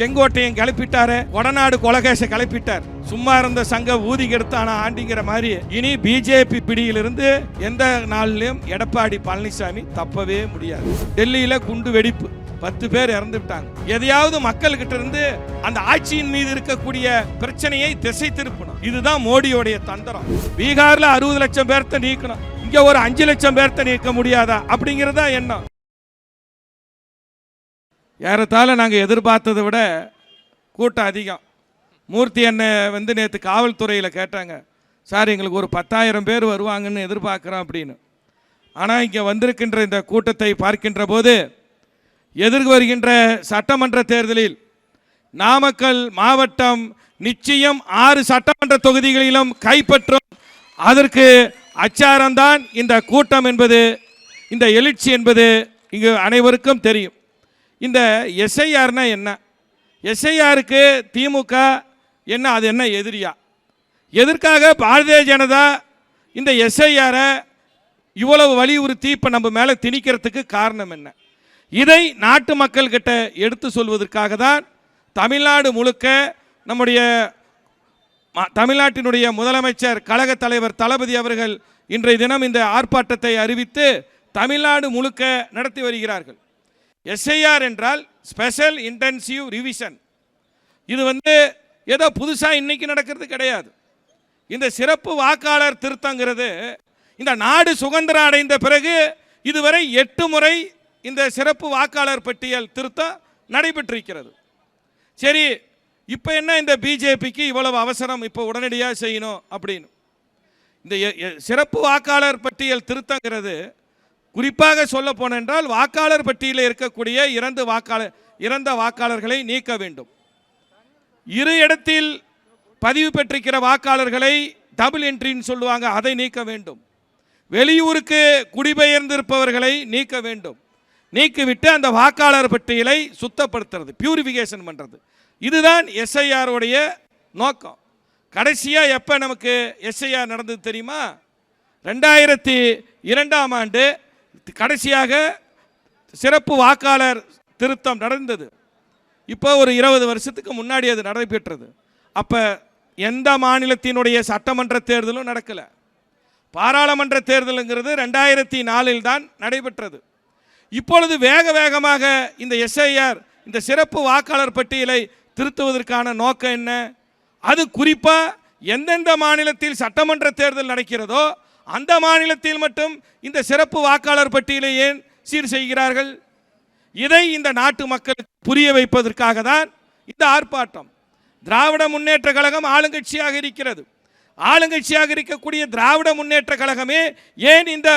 செங்கோட்டையும் கிளப்பிட்டாரு. கொடநாடு கொலகேச கிளப்பிட்டார். சும்மா இருந்த சங்க ஊதி கெடுத்தானா ஆண்டிங்கிற மாதிரி. இனி பிஜேபி பிடியிலிருந்து எந்த நாள்லயும் எடப்பாடி பழனிசாமி தப்பவே முடியாது. டெல்லியில குண்டு வெடிப்பு. பத்து பேர் இறந்து விட்டாங்க எதையாவது மக்கள்கிட்ட இருந்து அந்த ஆட்சியின் மீது இருக்கக்கூடிய பிரச்சனையை திசை திருப்பணும். இதுதான் மோடியோடைய தந்திரம். பீகார்ல அறுபது லட்சம் பேர்த்த நீக்கணும். இங்க ஒரு அஞ்சு லட்சம் பேர்த்த நீக்க முடியாதா? அப்படிங்கறதா எண்ணம். ஏறத்தாழ நாங்கள் எதிர்பார்த்ததை விட கூட்டம் அதிகம். மூர்த்தி அண்ணன் வந்து நேற்று காவல்துறையில் கேட்டாங்க சார் எங்களுக்கு ஒரு பத்தாயிரம் பேர் வருவாங்கன்னு எதிர்பார்க்குறோம் அப்படின்னு. ஆனால் இங்கே வந்திருக்கின்ற இந்த கூட்டத்தை பார்க்கின்ற போது எதிர்கு வருகின்ற சட்டமன்ற தேர்தலில் நாமக்கல் மாவட்டம் நிச்சயம் ஆறு சட்டமன்ற தொகுதிகளிலும் கைப்பற்றும். அதற்கு அச்சாரம்தான் இந்த கூட்டம் என்பது இந்த எழுச்சி என்பது இங்கு அனைவருக்கும் தெரியும். இந்த எஸ்ஐஆர்னா என்ன? எஸ்ஐஆருக்கு திமுக என்ன அது என்ன எதிரியா? எதற்காக பாரதிய ஜனதா இந்த எஸ்ஐஆரை இவ்வளவு வலியுறுத்தி இப்போ நம்ம மேலே திணிக்கிறதுக்கு காரணம் என்ன? இதை நாட்டு மக்கள்கிட்ட எடுத்து சொல்வதற்காக தான் தமிழ்நாடு முழுக்க நம்முடைய தமிழ்நாட்டினுடைய முதலமைச்சர் கழக தலைவர் தளபதி அவர்கள் இன்றைய தினம் இந்த ஆர்ப்பாட்டத்தை அறிவித்து தமிழ்நாடு முழுக்க நடத்தி வருகிறார்கள். எஸ்ஐஆர் என்றால் ஸ்பெஷல் இன்டென்சிவ் ரிவிஷன் இது வந்து ஏதோ புதுசாக இன்றைக்கி நடக்கிறது கிடையாது. இந்த சிறப்பு வாக்காளர் திருத்தங்கிறது இந்த நாடு சுதந்திரம் அடைந்த பிறகு இதுவரை எட்டு முறை இந்த சிறப்பு வாக்காளர் பட்டியல் திருத்தம் நடைபெற்றிருக்கிறது. சரி இப்போ என்ன இந்த பிஜேபிக்கு இவ்வளவு அவசரம் இப்போ உடனடியாக செய்யணும் அப்படின்னு. இந்த எ- சிறப்பு வாக்காளர் பட்டியல் திருத்தங்கிறது குறிப்பாக சொல்ல போனென்றால் வாக்காளர் பட்டியலில் இருக்கக்கூடிய இறந்து வாக்காளர் இறந்த வாக்காளர்களை நீக்க வேண்டும். இரு இடத்தில் பதிவு பெற்றிருக்கிற வாக்காளர்களை டபுள் என்ட்ரின்னு சொல்லுவாங்க அதை நீக்க வேண்டும். வெளியூருக்கு குடிபெயர்ந்திருப்பவர்களை நீக்க வேண்டும். நீக்கிவிட்டு அந்த வாக்காளர் பட்டியலை சுத்தப்படுத்துறது பியூரிஃபிகேஷன் பண்ணுறது இதுதான் எஸ்ஐஆருடைய நோக்கம். கடைசியாக எப்போ நமக்கு எஸ்ஐஆர் நடந்தது தெரியுமா? ரெண்டாயிரத்தி இரண்டாம் ஆண்டு கடைசியாக சிறப்பு வாக்காளர் திருத்தம் நடந்தது. இப்போ ஒரு இருபது வருஷத்துக்கு முன்னாடி அது நடைபெற்றது. அப்போ எந்த மாநிலத்தினுடைய சட்டமன்ற தேர்தலும் நடக்கலை. பாராளுமன்ற தேர்தலுங்கிறது ரெண்டாயிரத்தி நாலில் தான் நடைபெற்றது. இப்பொழுது வேக வேகமாக இந்த எஸ்ஐஆர் இந்த சிறப்பு வாக்காளர் பட்டியலை திருத்துவதற்கான நோக்கம் என்ன? அது குறிப்பாக எந்தெந்த மாநிலத்தில் சட்டமன்ற தேர்தல் நடக்கிறதோ அந்த மாநிலத்தில் மட்டும் இந்த சிறப்பு வாக்காளர் பட்டியலை ஏன் சீர் செய்கிறார்கள்? இதை இந்த நாட்டு மக்களுக்கு புரிய வைப்பதற்காக தான் இந்த ஆர்ப்பாட்டம். திராவிட முன்னேற்ற கழகம் ஆளுங்கட்சியாக இருக்கிறது. ஆளுங்கட்சியாக இருக்கக்கூடிய திராவிட முன்னேற்ற கழகமே ஏன் இந்த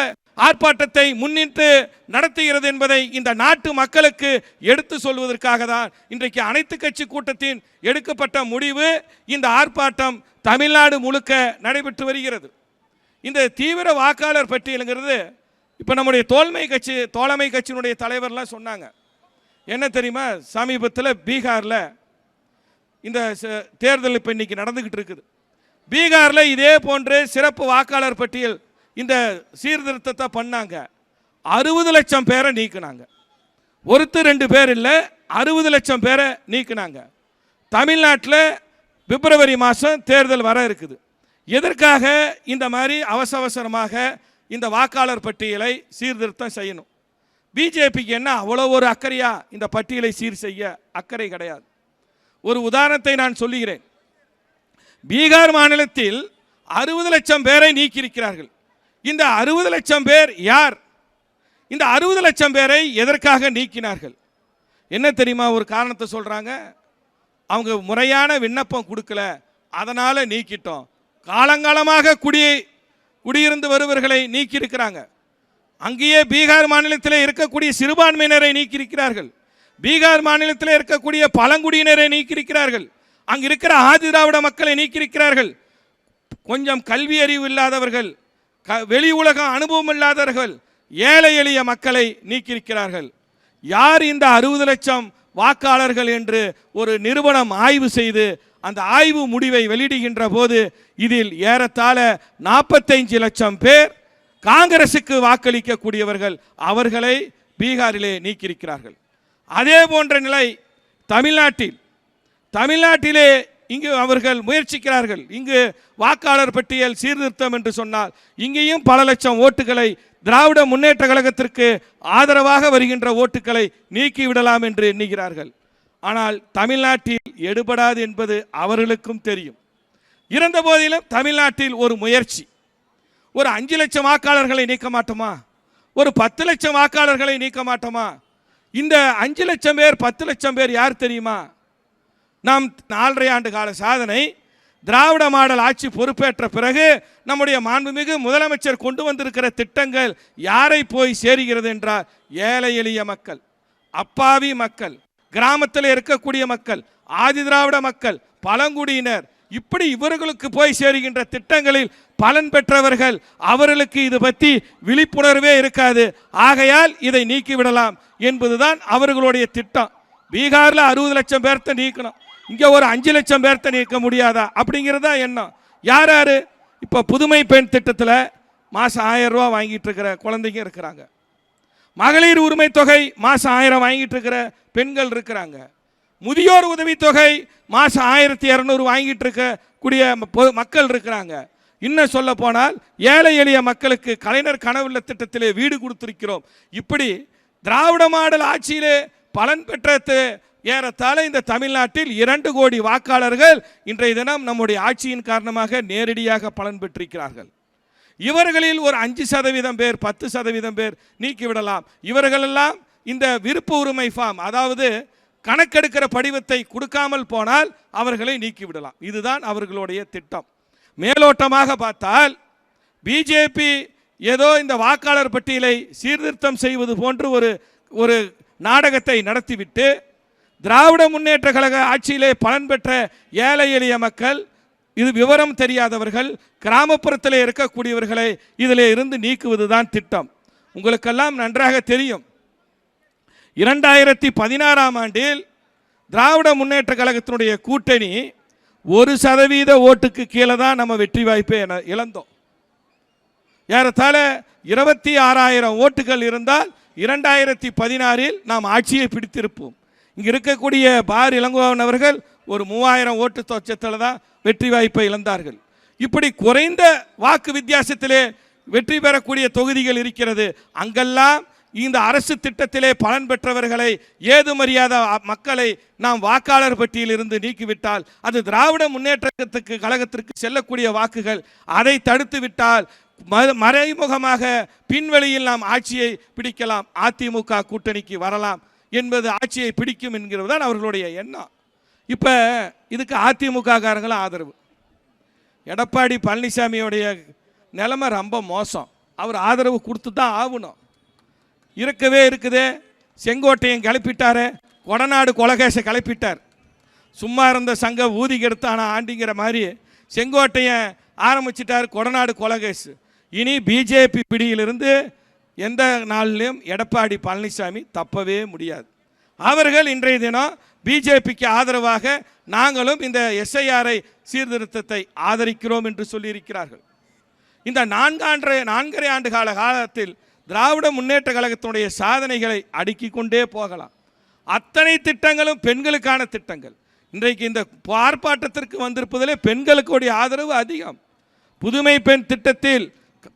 ஆர்ப்பாட்டத்தை முன்னிட்டு நடத்துகிறது என்பதை இந்த நாட்டு மக்களுக்கு எடுத்து சொல்வதற்காக தான் இன்றைக்கு அனைத்து கட்சி கூட்டத்தின் எடுக்கப்பட்ட முடிவு இந்த ஆர்ப்பாட்டம் தமிழ்நாடு முழுக்க நடைபெற்று வருகிறது. இந்த தீவிர வாக்காளர் பட்டியலுங்கிறது இப்போ நம்முடைய தோல்மை கட்சி தோழமை கட்சியினுடைய தலைவர்லாம் சொன்னாங்க. என்ன தெரியுமா? சமீபத்தில் பீகாரில் இந்த ச- தேர்தல் இப்போ இன்னைக்கு நடந்துக்கிட்டு இருக்குது. பீகாரில் இதே போன்று சிறப்பு வாக்காளர் பட்டியல் இந்த சீர்திருத்தத்தை பண்ணாங்க. அறுபது லட்சம் பேரை நீக்கினாங்க. ஒருத்தர் ரெண்டு பேர் இல்லை அறுபது லட்சம் பேரை நீக்கினாங்க. தமிழ்நாட்டில் பிப்ரவரி மாதம் தேர்தல் வர இருக்குது. எதற்காக இந்த மாதிரி அவசர அவசரமாக இந்த வாக்காளர் பட்டியலை சீர்திருத்தம் செய்யணும்? பிஜேபிக்கு என்ன அவ்வளோ ஒரு அக்கறையா இந்த பட்டியலை சீர் செய்ய அக்கறை கிடையாது. ஒரு உதாரணத்தை நான் சொல்லுகிறேன். பீகார் மாநிலத்தில் அறுபது லட்சம் பேரை நீக்கியிருக்கிறார்கள். இந்த அறுபது லட்சம் பேர் யார்? இந்த அறுபது லட்சம் பேரை எதற்காக நீக்கினார்கள்? என்ன தெரியுமா ஒரு காரணத்தை சொல்கிறாங்க அவங்க முறையான விண்ணப்பம் கொடுக்கல அதனால் நீக்கிட்டோம். காலங்காலமாக குடி குடியிருந்து வருவர்களை நீக்கியிருக்கிறாங்க. அங்கேயே பீகார் மாநிலத்தில் இருக்கக்கூடிய சிறுபான்மையினரை நீக்கியிருக்கிறார்கள். பீகார் மாநிலத்தில் இருக்கக்கூடிய பழங்குடியினரை நீக்கியிருக்கிறார்கள். அங்கு இருக்கிற ஆதி மக்களை நீக்கியிருக்கிறார்கள். கொஞ்சம் கல்வி அறிவு இல்லாதவர்கள் க வெளி உலகம் அனுபவம் இல்லாதவர்கள் ஏழை எளிய மக்களை நீக்கியிருக்கிறார்கள். யார் இந்த அறுபது லட்சம் வாக்காளர்கள் என்று ஒரு நிறுவனம் ஆய்வு செய்து அந்த ஆய்வு முடிவை வெளியிடுகின்ற போது இதில் ஏறத்தாழ நாற்பத்தைஞ்சு லட்சம் பேர் காங்கிரசுக்கு வாக்களிக்கக்கூடியவர்கள் அவர்களை பீகாரிலே நீக்கியிருக்கிறார்கள். அதே போன்ற நிலை தமிழ்நாட்டில். தமிழ்நாட்டிலே இங்கு அவர்கள் முயற்சிக்கிறார்கள். இங்கு வாக்காளர் பட்டியல் சீர்திருத்தம் என்று சொன்னால் இங்கேயும் பல லட்சம் ஓட்டுகளை திராவிட முன்னேற்ற கழகத்திற்கு ஆதரவாக வருகின்ற ஓட்டுகளை நீக்கிவிடலாம் என்று எண்ணுகிறார்கள். ஆனால் தமிழ்நாட்டில் எடுபடாது என்பது அவர்களுக்கும் தெரியும். இருந்த போதிலும் தமிழ்நாட்டில் ஒரு முயற்சி. ஒரு அஞ்சு லட்சம் வாக்காளர்களை நீக்க மாட்டோமா? ஒரு பத்து லட்சம் வாக்காளர்களை நீக்க மாட்டோமா? இந்த அஞ்சு லட்சம் பேர் பத்து லட்சம் பேர் யார் தெரியுமா? நாம் நாலரை ஆண்டு கால சாதனை திராவிட மாடல் ஆட்சி பொறுப்பேற்ற பிறகு நம்முடைய மாண்புமிகு முதலமைச்சர் கொண்டு வந்திருக்கிற திட்டங்கள் யாரை போய் சேருகிறது என்றால் ஏழை எளிய மக்கள் அப்பாவி மக்கள். கிராமத்தில் இருக்கக்கூடிய மக்கள் ஆதி திராவிட மக்கள் பழங்குடியினர் இப்படி இவர்களுக்கு போய் சேருகின்ற திட்டங்களில் பலன் பெற்றவர்கள் அவர்களுக்கு இது பற்றி விழிப்புணர்வே இருக்காது. ஆகையால் இதை நீக்கிவிடலாம் என்பதுதான் அவர்களுடைய திட்டம். பீகாரில் அறுபது லட்சம் பேர்த்த நீக்கணும். இங்கே ஒரு அஞ்சு லட்சம் பேர்த்த நீக்க முடியாதா? அப்படிங்கிறது தான் எண்ணம். யார் யார்? இப்போ புதுமை பெண் திட்டத்தில் மாதம் ஆயிரம் ரூபா வாங்கிட்டு இருக்கிற குழந்தைங்க இருக்கிறாங்க. மகளிர் உரிமை தொகை மாதம் ஆயிரம் வாங்கிட்டு இருக்கிற பெண்கள் இருக்கிறாங்க. முதியோர் உதவித்தொகை மாதம் ஆயிரத்தி இரநூறு வாங்கிட்டு இருக்கக்கூடிய பொ- மக்கள் இருக்கிறாங்க. இன்னும் சொல்ல போனால் ஏழை எளிய மக்களுக்கு கலைஞர் கனவுள்ள திட்டத்திலே வீடு கொடுத்திருக்கிறோம். இப்படி திராவிட மாடல் ஆட்சியிலே பலன் பெற்ற ஏறத்தாழ இந்த தமிழ்நாட்டில் இரண்டு கோடி வாக்காளர்கள் இன்றைய தினம் நம்முடைய ஆட்சியின் காரணமாக நேரடியாக பலன் பெற்றிருக்கிறார்கள். இவர்களில் ஒரு அஞ்சு சதவீதம் பேர் பத்து சதவீதம் பேர் நீக்கிவிடலாம் இவர்களெல்லாம் இந்த விருப்ப உரிமை ஃபார்ம் அதாவது கணக்கெடுக்கிற படிவத்தை கொடுக்காமல் போனால் அவர்களை நீக்கிவிடலாம் இதுதான் அவர்களுடைய திட்டம். மேலோட்டமாக பார்த்தால் பிஜேபி ஏதோ இந்த வாக்காளர் பட்டியலை சீர்திருத்தம் செய்வது போன்று ஒரு ஒரு நாடகத்தை நடத்திவிட்டு திராவிட முன்னேற்ற கழக ஆட்சியிலே பலன் பெற்ற ஏழை எளிய மக்கள் இது விவரம் தெரியாதவர்கள் கிராமப்புறத்தில் இருக்கக்கூடியவர்களை இதில் இருந்து நீக்குவது தான் திட்டம். உங்களுக்கெல்லாம் நன்றாக தெரியும். இரண்டாயிரத்தி பதினாறாம் ஆண்டில் திராவிட முன்னேற்ற கழகத்தினுடைய கூட்டணி ஒரு சதவீத ஓட்டுக்கு கீழே தான் நம்ம வெற்றி வாய்ப்பை என- இழந்தோம். ஏறத்தாழ இருபத்தி ஆறாயிரம் ஓட்டுகள் இருந்தால் இரண்டாயிரத்தி பதினாறில் நாம் ஆட்சியை பிடித்திருப்போம். இங்கே இருக்கக்கூடிய பார் இளங்கோவன் அவர்கள் ஒரு மூவாயிரம் ஓட்டு தொச்சத்தில் தான் வெற்றி வாய்ப்பை இழந்தார்கள். இப்படி குறைந்த வாக்கு வித்தியாசத்திலே வெற்றி பெறக்கூடிய தொகுதிகள் இருக்கிறது. அங்கெல்லாம் இந்த அரசு திட்டத்திலே பலன் பெற்றவர்களை ஏதுமறியாத அ- மக்களை நாம் வாக்காளர் பட்டியலில் இருந்து நீக்கிவிட்டால் அது திராவிட முன்னேற்றத்துக்கு கழகத்திற்கு செல்லக்கூடிய வாக்குகள். அதை தடுத்து விட்டால் மறைமுகமாக பின்வழியில் நாம் ஆட்சியை பிடிக்கலாம். அதிமுக கூட்டணிக்கு வரலாம் என்பது ஆட்சியை பிடிக்கும் என்கிறது தான் அவர்களுடைய எண்ணம். இப்போ இதுக்கு அதிமுக காரங்களும் ஆதரவு. எடப்பாடி பழனிசாமியோடைய நிலைமை ரொம்ப மோசம். அவர் ஆதரவு கொடுத்து தான் ஆகணும். இருக்கவே இருக்குதே. செங்கோட்டையும் கிளப்பிட்டார். கொடநாடு கொலகேச கிளப்பிட்டார். சும்மா இருந்த சங்க ஊதி கெடுத்தான ஆண்டிங்கிற மாதிரி செங்கோட்டையன் ஆரம்பிச்சிட்டார் கொடநாடு கொலகேஸ் இனி பிஜேபி பிடியிலிருந்து எந்த நாளிலும் எடப்பாடி பழனிசாமி தப்பவே முடியாது. அவர்கள் இன்றைய தினம் பிஜேபிக்கு ஆதரவாக நாங்களும் இந்த எஸ்ஐஆரை சீர்திருத்தத்தை ஆதரிக்கிறோம் என்று சொல்லியிருக்கிறார்கள். இந்த நான்காண்டு நான்கரை ஆண்டு கால காலத்தில் திராவிட முன்னேற்ற கழகத்தினுடைய சாதனைகளை அடுக்கி கொண்டே போகலாம். அத்தனை திட்டங்களும் பெண்களுக்கான திட்டங்கள். இன்றைக்கு இந்த ஆர்ப்பாட்டத்திற்கு வந்திருப்பதிலே பெண்களுக்குடைய ஆதரவு அதிகம். புதுமை பெண் திட்டத்தில்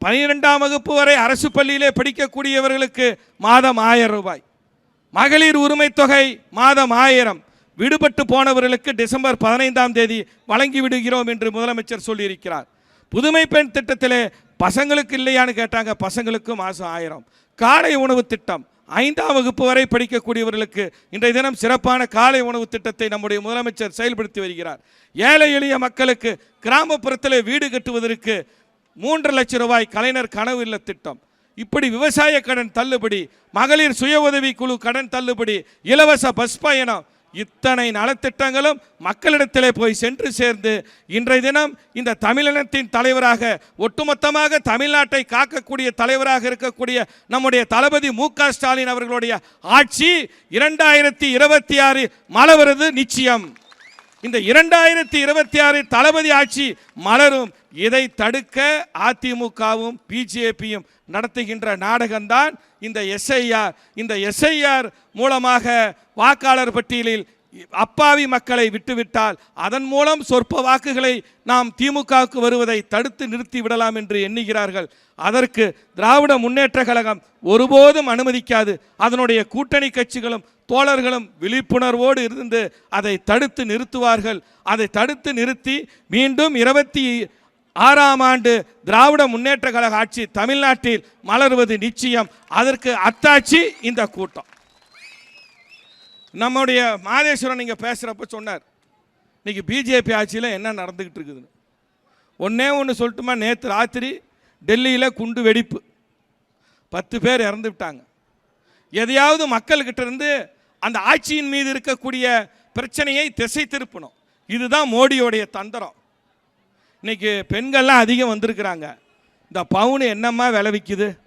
பனிரெண்டாம் வகுப்பு வரை அரசு பள்ளியிலே படிக்கக்கூடியவர்களுக்கு மாதம் ஆயிரம் ரூபாய். மகளிர் உரிமை தொகை மாதம் ஆயிரம். விடுபட்டு போனவர்களுக்கு டிசம்பர் பதினைந்தாம் தேதி வழங்கி விடுகிறோம் என்று முதலமைச்சர் சொல்லியிருக்கிறார். புதுமை பெண் திட்டத்திலே பசங்களுக்கு இல்லையான்னு கேட்டாங்க பசங்களுக்கு மாதம் ஆயிரம். காலை உணவு திட்டம் ஐந்தாம் வகுப்பு வரை படிக்கக்கூடியவர்களுக்கு இன்றைய தினம் சிறப்பான காலை உணவு திட்டத்தை நம்முடைய முதலமைச்சர் செயல்படுத்தி வருகிறார். ஏழை எளிய மக்களுக்கு கிராமப்புறத்தில் வீடு கட்டுவதற்கு மூன்று லட்சம் ரூபாய் கலைஞர் கனவு இல்ல திட்டம். இப்படி விவசாய கடன் தள்ளுபடி மகளிர் சுய உதவி குழு கடன் தள்ளுபடி இலவச பஸ் பயணம் இத்தனை நலத்திட்டங்களும் மக்களிடத்திலே போய் சென்று சேர்ந்து இன்றைய தினம் இந்த தமிழினத்தின் தலைவராக ஒட்டுமொத்தமாக தமிழ்நாட்டை காக்கக்கூடிய தலைவராக இருக்கக்கூடிய நம்முடைய தளபதி மு க ஸ்டாலின் அவர்களுடைய ஆட்சி இரண்டாயிரத்தி இருபத்தி ஆறு மலவரது நிச்சயம். இந்த இரண்டாயிரத்தி இருபத்தி ஆறு தளபதி ஆட்சி மலரும். இதை தடுக்க அதிமுகவும் பிஜேபியும் நடத்துகின்ற நாடகம்தான் இந்த எஸ்ஐஆர். இந்த எஸ்ஐஆர் மூலமாக வாக்காளர் பட்டியலில் அப்பாவி மக்களை விட்டுவிட்டால் அதன் மூலம் சொற்ப வாக்குகளை நாம் திமுகவுக்கு வருவதை தடுத்து நிறுத்தி விடலாம் என்று எண்ணுகிறார்கள். அதற்கு திராவிட முன்னேற்ற கழகம் ஒருபோதும் அனுமதிக்காது. அதனுடைய கூட்டணி கட்சிகளும் தோழர்களும் விழிப்புணர்வோடு இருந்து அதை தடுத்து நிறுத்துவார்கள். அதை தடுத்து நிறுத்தி மீண்டும் இருபத்தி ஆறாம் ஆண்டு திராவிட முன்னேற்ற கழக ஆட்சி தமிழ்நாட்டில் மலர்வது நிச்சயம். அதற்கு அத்தாட்சி இந்த கூட்டம். நம்முடைய மாதேஸ்வரன் நீங்கள் பேசுகிறப்ப சொன்னார் இன்னைக்கு பிஜேபி ஆட்சியில் என்ன நடந்துக்கிட்டு இருக்குதுன்னு? ஒன்றே ஒன்று சொல்லட்டுமா? நேற்று ராத்திரி டெல்லியில் குண்டு வெடிப்பு. பத்து பேர் இறந்து விட்டாங்க. எதையாவது மக்கள்கிட்ட இருந்து அந்த ஆட்சியின் மீது இருக்கக்கூடிய பிரச்சனையை திசை திருப்பணும். இதுதான் மோடியோடைய தந்திரம். இன்னைக்கு பெண்கள்லாம் அதிகம் வந்திருக்கிறாங்க. இந்த பவுனு என்னம்மா விலை விற்கிது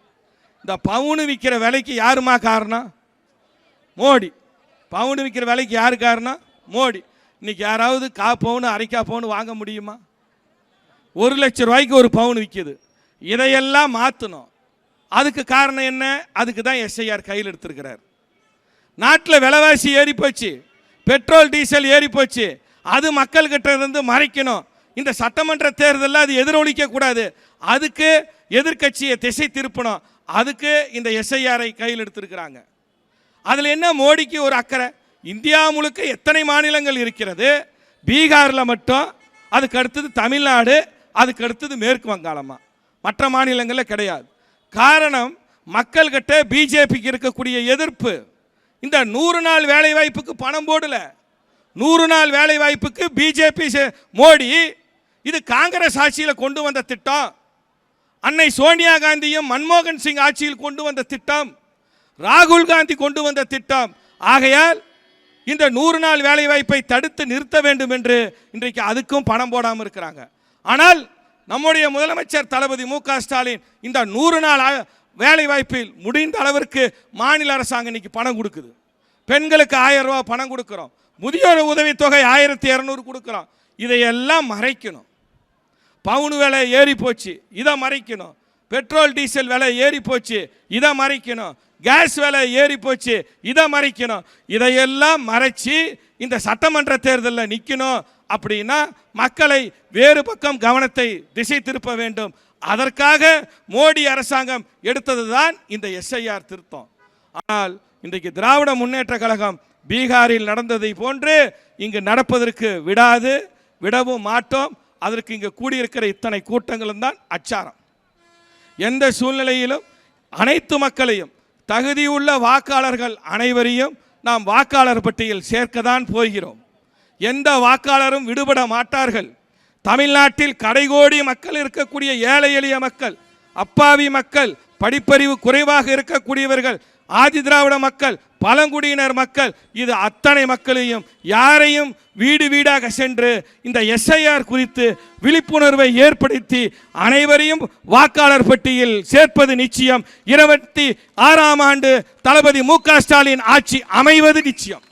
இந்த பவுனு விற்கிற விலைக்கு யாருமா காரணம்? மோடி. பவுனு விற்கிற விலைக்கு யார் காரணம்? மோடி. இன்னைக்கு யாராவது கா பவுனு அரைக்கா பவுனு வாங்க முடியுமா? ஒரு லட்சம் ரூபாய்க்கு ஒரு பவுன் விற்கிது இதையெல்லாம் மாற்றணும் அதுக்கு காரணம் என்ன? அதுக்கு தான் எஸ்ஐஆர் கையில் எடுத்திருக்கிறார். நாட்டில் விலைவாசி ஏறி போச்சு. பெட்ரோல் டீசல் ஏறி போச்சு. அது மக்கள்கிட்ட இருந்து மறைக்கணும். இந்த சட்டமன்ற தேர்தலில் அது எதிரொலிக்க கூடாது. அதுக்கு எதிர்க்கட்சியை திசை திருப்பணும். அதுக்கு இந்த எஸ்ஐஆரை கையில் எடுத்திருக்கிறாங்க. அதில் என்ன மோடிக்கு ஒரு அக்கறை? இந்தியா முழுக்க எத்தனை மாநிலங்கள் இருக்கிறது? பீகாரில் மட்டும் அதுக்கு அடுத்தது தமிழ்நாடு அதுக்கு அடுத்தது மேற்கு வங்காளமாக மற்ற மாநிலங்களில் கிடையாது. காரணம் மக்கள்கிட்ட பிஜேபிக்கு இருக்கக்கூடிய எதிர்ப்பு. இந்த நூறு நாள் வேலை வாய்ப்புக்கு பணம் போடல. நூறு நாள் வேலை வாய்ப்புக்கு பிஜேபி மோடி இது காங்கிரஸ் ஆட்சியில் கொண்டு வந்த திட்டம். அன்னை சோனியா காந்தியும் மன்மோகன் சிங் ஆட்சியில் கொண்டு வந்த திட்டம். ராகுல் காந்தி கொண்டு வந்த திட்டம். ஆகையால் இந்த நூறு நாள் வேலை வாய்ப்பை தடுத்து நிறுத்த வேண்டும் என்று இன்றைக்கு அதுக்கும் பணம் போடாமல் இருக்கிறாங்க. ஆனால் நம்முடைய முதலமைச்சர் தளபதி மு க ஸ்டாலின் இந்த நூறு நாள் ஆ- வேலை வாய்ப்பில் முடிந்த அளவிற்கு மாநில அரசாங்கம் இன்னைக்கு பணம் கொடுக்குது. பெண்களுக்கு ஆயிரம் ரூபா பணம் கொடுக்குறோம். முதியோர் உதவித்தொகை ஆயிரத்தி இரநூறு கொடுக்குறோம். இதையெல்லாம் மறைக்கணும். பவுன் விலை ஏறி போச்சு இதை மறைக்கணும். பெட்ரோல் டீசல் விலை ஏறி போச்சு இதை மறைக்கணும். கேஸ் விலை ஏறி போச்சு இதை மறைக்கணும். இதையெல்லாம் மறைச்சி இந்த சட்டமன்ற தேர்தலில் நிற்கணும் அப்படின்னா மக்களை வேறு பக்கம் கவனத்தை திசை திருப்ப வேண்டும். அதற்காக மோடி அரசாங்கம் எடுத்தது தான் இந்த எஸ்ஐஆர் திருத்தம். ஆனால் இன்றைக்கு திராவிட முன்னேற்ற கழகம் பீகாரில் நடந்ததை போன்று இங்கு நடப்பதற்கு விடாது விடவும் மாட்டோம். அதற்கு இங்கு கூடியிருக்கிற இத்தனை கூட்டங்களும் தான் அச்சாரம். எந்த சூழ்நிலையிலும் அனைத்து மக்களையும் தகுதியுள்ள வாக்காளர்கள் அனைவரையும் நாம் வாக்காளர் பட்டியல் சேர்க்கத்தான் போகிறோம். எந்த வாக்காளரும் விடுபட மாட்டார்கள். தமிழ்நாட்டில் கடைகோடி மக்கள் இருக்கக்கூடிய ஏழை எளிய மக்கள் அப்பாவி மக்கள் படிப்பறிவு குறைவாக இருக்கக்கூடியவர்கள் ஆதி திராவிட மக்கள் பழங்குடியினர் மக்கள் இது அத்தனை மக்களையும் யாரையும் வீடு வீடாக சென்று இந்த எஸ்ஐஆர் குறித்து விழிப்புணர்வை ஏற்படுத்தி அனைவரையும் வாக்காளர் பட்டியல் சேர்ப்பது நிச்சயம். இருபத்தி ஆறாம் ஆண்டு தளபதி மு ஸ்டாலின் ஆட்சி அமைவது நிச்சயம்.